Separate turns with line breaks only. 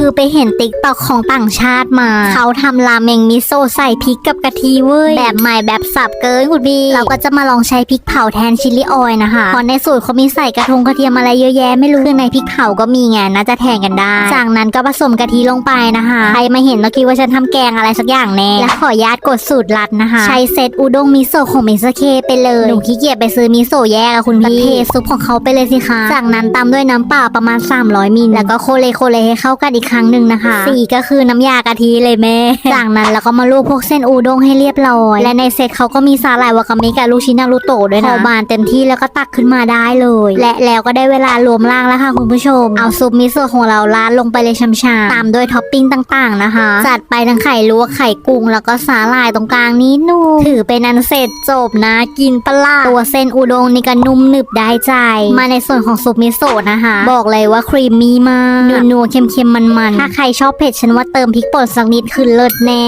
คือไปเห็นติ๊กตอกของต่างชาติมา เขาทำราเมงมิโซะใส่พริกกับกะทิเว้ย แบบใหม่แบบสับเกินคุณพี่ เราก็จะมาลองใช้พริกเผาแทนชิลลี่ออยล์นะคะเพราะในสูตรเขามีใส่กระทงกระเทียมอะไรเยอะแยะไม่รู้คือในพริกเผาก็มีไงน่าจะแทนกันได้ จากนั้นก็ผสมกะทิลงไปนะคะ ใครมาเห็นต้องคิดว่าฉันทำแกงอะไรสักอย่างแน่ และขออนุญาตกดสูตรลัดนะคะ ใช้เซตอุด้งมิโซะของมิสเคไปเลยหนูขี้เกียจไปซื้อมิโซะแยกอะคุณพี่เทซุปของเขาไปเลยสิคะ จากนั้นตามด้วยน้ำเปล่าประมาณ 300มิลแล้วก็โคเลโคเลให้เข้ากันอีกครั้งหนึ่งนะคะ สี่ก็คือน้ำยากะทิเลยแม่ จากนั้นเราก็มาลวกพวกเส้นอูด้งให้เรียบร้อย และในเซตเขาก็มีสาหร่ายวากาเมะกับลูกชิ้นนารูโตะด้วยนะพอบานเต็มที่แล้วก็ตักขึ้นมาได้เลย และแล้วก็ได้เวลารวมร่างแล้วค่ะคุณผู้ชม เอาซุปมิโซะของเราราดลงไปเลยชำชาตามด้วยท็อปปิ้งต่างๆนะคะ จัดไปทั้งไข่ลวกไข่กุ้งแล้วก็สาหร่ายตรงกลางนี้นูนถือเป็นอันเสร็จจบนะ กินปลาร้าตัวเส้นอูด้งนี่ก็นุ่มหนึบได้ใจ มาในส่วนของซุปมิโซะนะคะ บอกเลยว่าครีมมี่มากนัวๆเค็มๆมันๆถ้าใครชอบเผ็ดฉันว่าเติมพริกป่นสักนิดคือเลิศแน่